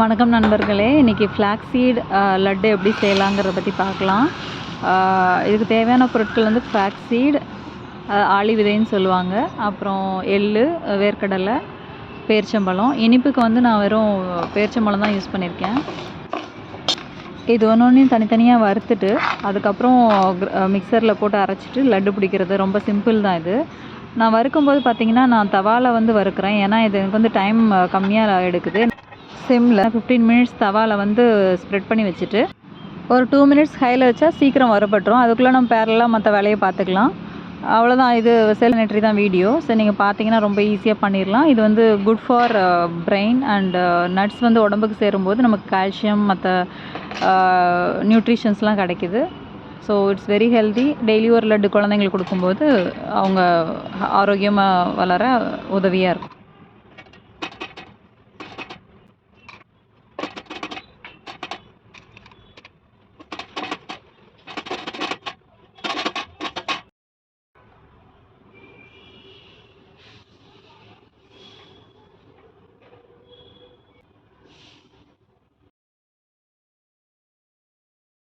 வணக்கம் நண்பர்களே இன்றைக்கி ஃப்ளாக்ஸீட் லட்டு எப்படி செய்யலாங்கிறத பற்றி பார்க்கலாம். இதுக்கு தேவையான பொருட்கள் வந்து ஃப்ளாக்ஸீட் ஆளி விதைன்னு சொல்லுவாங்க. அப்புறம் எள் வேர்க்கடலை பேரிச்சம்பழம். இனிப்புக்கு வந்து நான் வெறும் பேரிச்சம்பழம் தான் யூஸ் பண்ணியிருக்கேன். இது ஒன்று ஒன்றையும் தனித்தனியாக வறுத்துட்டு அதுக்கப்புறம் மிக்சரில் போட்டு அரைச்சிட்டு லட்டு பிடிக்கிறது. ரொம்ப சிம்பிள் தான் இது. நான் வறுக்கும்போது பார்த்தீங்கன்னா நான் தவாவில் வந்து வறுக்கிறேன். ஏன்னா இது எனக்கு வந்து டைம் கம்மியாக எடுக்குது. சிம்மில் ஃபிஃப்டீன் மினிட்ஸ் தவாவில் வந்து ஸ்ப்ரெட் பண்ணி வச்சுட்டு ஒரு டூ மினிட்ஸ் ஹையில் வச்சா சீக்கிரம் வரப்பட்டுரும் அதுக்குள்ளே நம்ம பேரலாக மற்ற வேலையை பார்த்துக்கலாம். அவ்வளோதான் இது செல் தான் வீடியோ ஸோ நீங்கள் பார்த்தீங்கன்னா ரொம்ப ஈஸியாக பண்ணிடலாம் இது வந்து good for brain and nuts வந்து உடம்புக்கு சேரும்போது நமக்கு கால்சியம் மற்ற நியூட்ரிஷன்ஸ்லாம் கிடைக்கிது. So it's very healthy daily ஒரு லட்டு குழந்தைங்களுக்கு கொடுக்கும்போது அவங்க ஆரோக்கியமாக வளர உதவியாக இருக்கும்.